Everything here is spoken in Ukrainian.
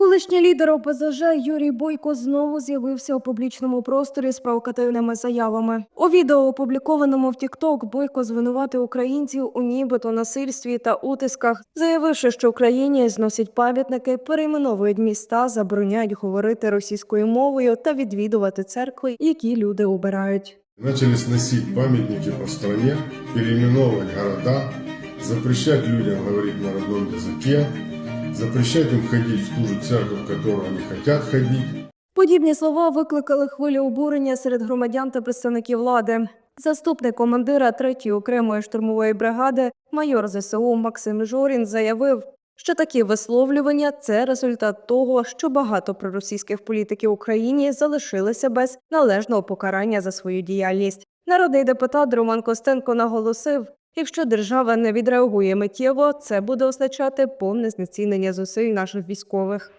Колишній лідер ОПЗЖ Юрій Бойко знову з'явився у публічному просторі з провокативними заявами. У відео, опублікованому в TikTok, Бойко звинуватив українців у нібито насильстві та утисках, заявивши, що Україні зносять пам'ятники, перейменовують міста, забороняють говорити російською мовою та відвідувати церкви, які люди обирають. Начали сносить памятники по стране, переименовывать города, запрещать людям говорить на родном языке, запрещать им ходить в ту же церковь, в которую они хотят ходить. Подібні слова викликали хвилю обурення серед громадян та представників влади. Заступник командира 3-ї окремої штурмової бригади, майор ЗСУ Максим Жорін, заявив, що такі висловлювання це результат того, що багато проросійських політиків в Україні залишилися без належного покарання за свою діяльність. Народний депутат Роман Костенко наголосив, якщо держава не відреагує миттєво, це буде означати повне знецінення зусиль наших військових.